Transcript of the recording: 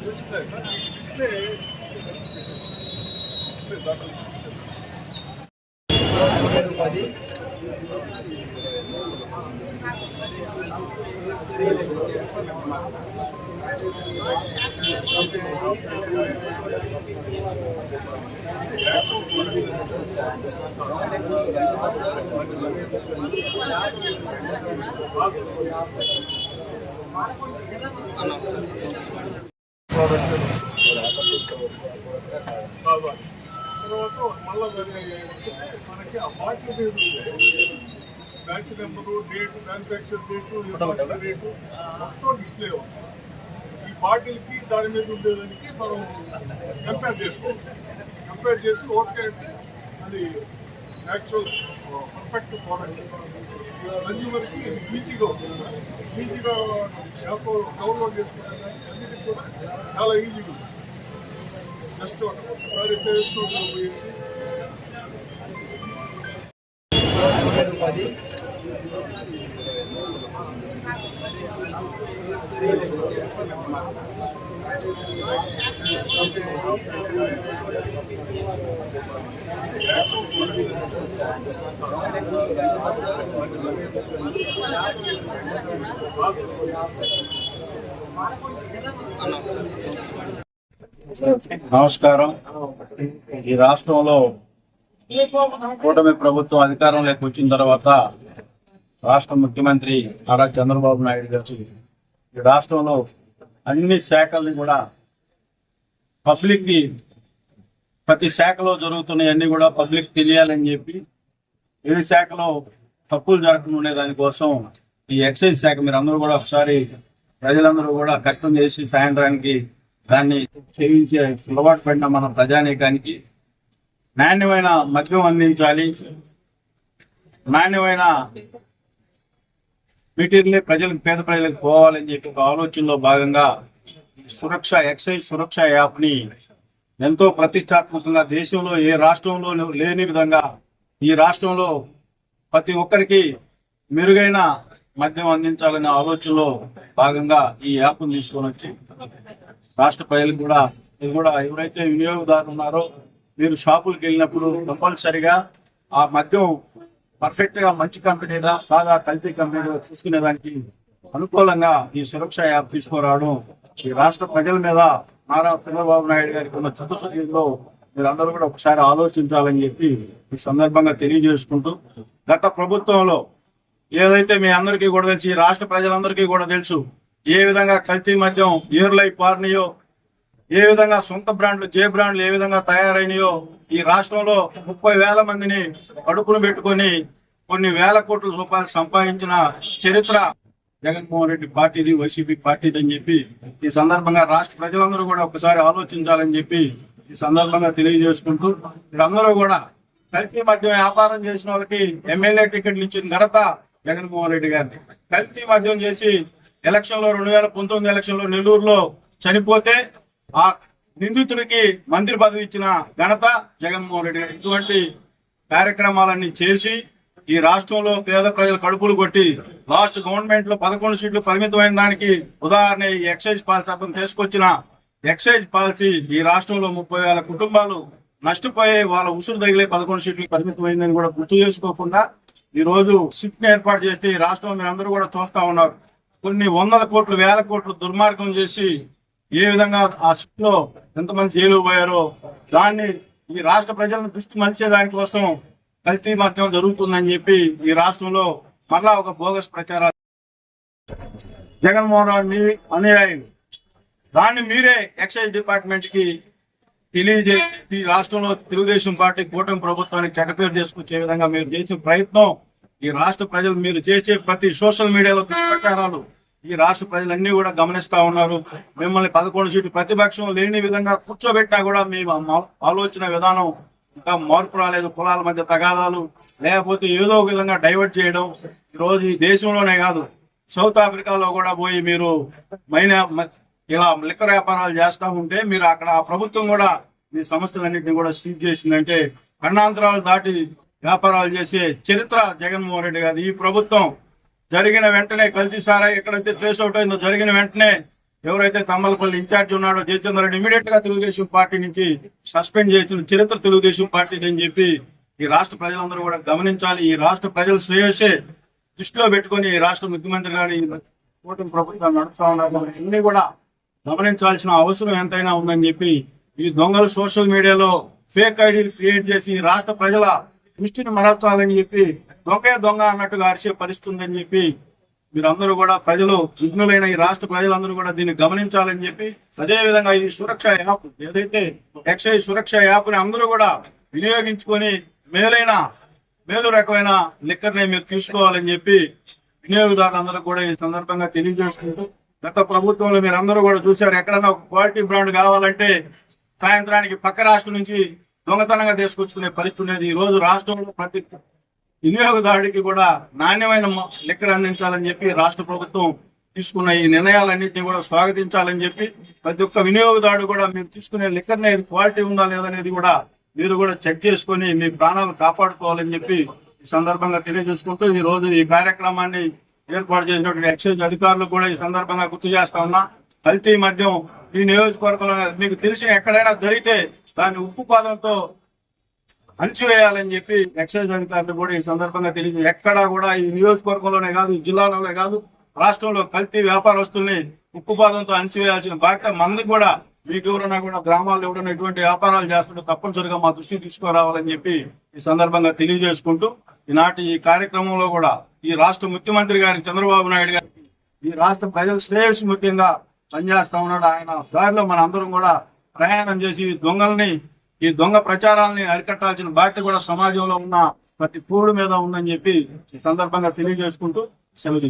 Display sir display display దాంట్లో box కావాలి తర్వాత మళ్ళీ మనకి ఆ బాటిల్ మీద batch number date manufacture date date మొత్తం డిస్ప్లే అవుతుంది ఈ బాటిల్కి దాని మీద ఉండేదానికి మనం కంపేర్ చేసుకోవచ్చు కంపేర్ చేసి ఓకే అంటే అది యాక్చువల్ పర్ఫెక్ట్ ప్రోడక్ట్ కన్జ్యూమర్కి ఈజీగా ఉంటుంది ఈజీగా యాప్ డౌన్లోడ్ చేసుకుంటే అన్నిటికీ కూడా చాలా ఈజీగా ఉంది జస్ట్ ఒకసారి ఉపయోగించి పది పోయేసి నమస్కారం. ఈ రాష్ట్రంలో కూటమి ప్రభుత్వం అధికారంలోకి వచ్చిన తర్వాత రాష్ట్ర ముఖ్యమంత్రి నారా చంద్రబాబు నాయుడు గారు ఈ రాష్ట్రంలో అన్ని శాఖల్ని కూడా పబ్లిక్కి ప్రతి శాఖలో జరుగుతున్నాయన్నీ కూడా పబ్లిక్ తెలియాలని చెప్పి ఏ శాఖలో తప్పులు జరగకుండా దానికోసం ఈ ఎక్సైజ్ శాఖ మీరు అందరూ కూడా ఒకసారి ప్రజలందరూ కూడా కష్టం చేసి సాయంత్రానికి దాన్ని చేయించే అలవాటు పడిన మన ప్రజానీకానికి నాణ్యమైన మద్యం అందించాలి. నాణ్యమైన మెటీరియల్ ప్రజలకు పేద ప్రజలకు పోవాలని చెప్పి ఒక ఆలోచనలో భాగంగా సురక్ష ఎక్సైజ్ సురక్ష యాప్ని ఎంతో ప్రతిష్టాత్మకంగా దేశంలో ఏ రాష్ట్రంలో లేని విధంగా ఈ రాష్ట్రంలో ప్రతి ఒక్కరికి మెరుగైన మద్యం అందించాలనే ఆలోచనలో భాగంగా ఈ యాప్ను తీసుకొని వచ్చి రాష్ట్ర ప్రజలకు కూడా ఇది కూడా ఎవరైతే వినియోగదారులు ఉన్నారో మీరు షాపులకు వెళ్ళినప్పుడు కంపల్సరిగా ఆ మద్యం పర్ఫెక్ట్గా మంచి కంపెనీలా కాదా కల్తీ కంపెనీ చూసుకునే దానికి అనుకూలంగా ఈ సురక్ష యాప్ తీసుకురావడం ఈ రాష్ట్ర ప్రజల మీద నారా చంద్రబాబు నాయుడు గారికి ఉన్న చిత్తశుద్ధిలో మీరందరూ కూడా ఒకసారి ఆలోచించాలని చెప్పి ఈ సందర్భంగా తెలియజేసుకుంటూ గత ప్రభుత్వంలో ఏదైతే మీ అందరికీ కూడా తెలిసి ఈ రాష్ట్ర ప్రజలందరికీ కూడా తెలుసు ఏ విధంగా కల్తీ మద్యం ఏర్లై పార్నియో ఏ విధంగా సొంత బ్రాండ్లు జే బ్రాండ్లు ఏ విధంగా తయారైనాయో ఈ రాష్ట్రంలో ముప్పై వేల మందిని కడుపును పెట్టుకొని కొన్ని వేల కోట్ల రూపాయలు సంపాదించిన చరిత్ర జగన్మోహన్ రెడ్డి పార్టీది వైసీపీ పార్టీది అని చెప్పి ఈ సందర్భంగా రాష్ట్ర ప్రజలందరూ కూడా ఒకసారి ఆలోచించాలని చెప్పి ఈ సందర్భంగా తెలియజేసుకుంటూ మీరందరూ కూడా కల్తీ మద్యం వ్యాపారం చేసిన వాళ్ళకి ఎమ్మెల్యే టికెట్లు ఇచ్చిన ఘనత జగన్మోహన్ రెడ్డి గారిని కల్తీ మద్యం చేసి ఎలక్షన్లో రెండు వేల పంతొమ్మిది ఎలక్షన్లో నెల్లూరులో చనిపోతే ఆ నిందితుడికి మంత్రి పదవి ఇచ్చిన ఘనత జగన్మోహన్ రెడ్డి గారు. ఇటువంటి కార్యక్రమాలన్నీ చేసి ఈ రాష్ట్రంలో పేద ప్రజల కడుపులు కొట్టి లాస్ట్ గవర్నమెంట్లో పదకొండు సీట్లు పరిమితమైన దానికి ఉదాహరణ ఈ ఎక్సైజ్ పాలసీ అతను తీసుకొచ్చిన ఎక్సైజ్ పాలసీ ఈ రాష్ట్రంలో ముప్పై వేల కుటుంబాలు నష్టపోయే వాళ్ళ ఉసురు తగిలే పదకొండు సీట్లు పరిమితమైందని కూడా గుర్తు చేసుకోకుండా ఈ రోజు సిట్ ఏర్పాటు చేస్తే ఈ రాష్ట్రంలో మీరు అందరూ కూడా చూస్తా ఉన్నారు. కొన్ని వందల కోట్లు వేల కోట్లు దుర్మార్గం చేసి ఏ విధంగా ఆ స్కూల్లో ఎంతమంది జైలు పోయారో దాన్ని ఈ రాష్ట్ర ప్రజలను దృష్టి మలిచే దానికోసం కల్తీ మాధ్యమం జరుగుతుందని చెప్పి ఈ రాష్ట్రంలో మరలా ఒక బోగస్ ప్రచారాలు. జగన్మోహన్ రెడ్డి అనుయాయులు దాన్ని మీరే ఎక్సైజ్ డిపార్ట్మెంట్కి తెలియజేసి ఈ రాష్ట్రంలో తెలుగుదేశం పార్టీ కూటమి ప్రభుత్వానికి చెడ్డపేరు చేసుకొచ్చే విధంగా మీరు చేసే ప్రయత్నం ఈ రాష్ట్ర ప్రజలు మీరు చేసే ప్రతి సోషల్ మీడియాలో దుష్ప్రచారాలు ఈ రాష్ట్ర ప్రజలన్నీ కూడా గమనిస్తా ఉన్నారు. మిమ్మల్ని పదకొండు సీట్లు ప్రతిపక్షం లేని విధంగా కూర్చోబెట్టినా కూడా మీ ఆలోచన విధానం ఇంకా మార్పు రాలేదు. కులాల మధ్య తగాదాలు లేకపోతే ఏదో ఒక విధంగా డైవర్ట్ చేయడం ఈ రోజు ఈ దేశంలోనే కాదు. సౌత్ ఆఫ్రికాలో కూడా పోయి మీరు మైనా ఇలా లిక్కర్ వ్యాపారాలు చేస్తూ ఉంటే మీరు అక్కడ ప్రభుత్వం కూడా మీ సంస్థలన్నింటినీ కూడా సీజ్ చేసిందంటే ఖండాంతరాలు దాటి వ్యాపారాలు చేసే చరిత్ర జగన్మోహన్ రెడ్డి గారు ఈ ప్రభుత్వం జరిగిన వెంటనే కల్తీ సారా ఎక్కడైతే ట్రేస్ అవుట్ అయిందో జరిగిన వెంటనే ఎవరైతే తమ్మలపల్లి ఇన్ఛార్జ్ ఉన్నాడో జితేందర్ రెడ్డి ఇమీడియట్గా తెలుగుదేశం పార్టీ నుంచి సస్పెండ్ చేసిన చరిత్ర తెలుగుదేశం పార్టీ అని చెప్పి ఈ రాష్ట్ర ప్రజలందరూ కూడా గమనించాలి. ఈ రాష్ట్ర ప్రజల శ్రేయస్సే దృష్టిలో పెట్టుకొని ఈ రాష్ట్ర ముఖ్యమంత్రి గారు కూటమి ప్రభుత్వం నడుస్తా ఉన్నారు. కూడా గమనించాల్సిన అవసరం ఎంతైనా ఉందని చెప్పి ఈ దొంగలు సోషల్ మీడియాలో ఫేక్ ఐడీలు క్రియేట్ చేసి ఈ రాష్ట్ర ప్రజల దృష్టిని మరల్చాలని చెప్పి దొంగే దొంగ అన్నట్టుగా అరిచే పరిస్థితి ఉందని చెప్పి మీరందరూ కూడా ప్రజలు విఘ్నులైన ఈ రాష్ట్ర ప్రజలందరూ కూడా దీన్ని గమనించాలని చెప్పి అదే విధంగా ఈ సురక్ష యాప్ ఏదైతే ఎక్సైజ్ సురక్ష యాప్ని అందరూ కూడా వినియోగించుకొని మేలైన మేలు రకమైన లిక్కర్ని మీరు తీసుకోవాలని చెప్పి వినియోగదారులందరూ కూడా ఈ సందర్భంగా తెలియజేసుకుంటూ గత ప్రభుత్వంలో మీరు అందరూ కూడా చూశారు ఎక్కడన్నా ఒక క్వాలిటీ బ్రాండ్ కావాలంటే సాయంత్రానికి పక్క రాష్ట్రం నుంచి దొంగతనంగా తీసుకొచ్చుకునే పరిస్థితి ఉండేది. ఈ రోజు రాష్ట్రంలో ప్రతి వినియోగదారుడికి కూడా నాణ్యమైన లెక్కలు లిక్కర్ అందించాలని చెప్పి రాష్ట్ర ప్రభుత్వం తీసుకున్న ఈ నిర్ణయాలన్నింటినీ కూడా స్వాగతించాలని చెప్పి ప్రతి ఒక్క వినియోగదారుడు కూడా మీరు తీసుకునే లిక్కర్ క్వాలిటీ ఉందా లేదనేది కూడా మీరు కూడా చెక్ చేసుకొని మీ ప్రాణాలు కాపాడుకోవాలని చెప్పి ఈ సందర్భంగా తెలియజేసుకుంటూ ఈ రోజు ఈ కార్యక్రమాన్ని ఏర్పాటు చేసినటువంటి ఎక్సైజ్ అధికారులు కూడా ఈ సందర్భంగా గుర్తు చేస్తా ఉన్నా. కల్తీ మద్యం ఈ నియోజకవర్గంలో మీకు తెలిసి ఎక్కడైనా జరిగితే దాన్ని ఉప్పు పాదంతో అణిచివేయాలని చెప్పి ఎక్సైజ్ అధికారులు కూడా ఈ సందర్భంగా తెలియదు ఎక్కడా కూడా ఈ నియోజకవర్గంలోనే కాదు ఈ జిల్లాలోనే కాదు రాష్ట్రంలో కల్తీ వ్యాపారస్తుల్ని ఉక్కుపాదంతో అణిచివేయాల్సిన బాధ్యత మనకు కూడా మీకు ఎవరైనా కూడా గ్రామాల్లో ఎవరైనా ఎటువంటి వ్యాపారాలు చేస్తుంటే తప్పనిసరిగా మా దృష్టికి తీసుకురావాలని చెప్పి ఈ సందర్భంగా తెలియజేసుకుంటూ ఈనాటి ఈ కార్యక్రమంలో కూడా ఈ రాష్ట్ర ముఖ్యమంత్రి గారికి చంద్రబాబు నాయుడు గారికి ఈ రాష్ట్ర ప్రజల శ్రేయస్సు ముఖ్యంగా పనిచేస్తా ఉన్నాడు. ఆయన దారిలో మన అందరం కూడా ప్రయాణం చేసి దొంగల్ని ఈ దొంగ ప్రచారాలని అరికట్టాల్సిన బాధ్యత కూడా సమాజంలో ఉన్న ప్రతి పూరుడు మీద ఉందని చెప్పి ఈ సందర్భంగా తెలియజేసుకుంటూ సెలవు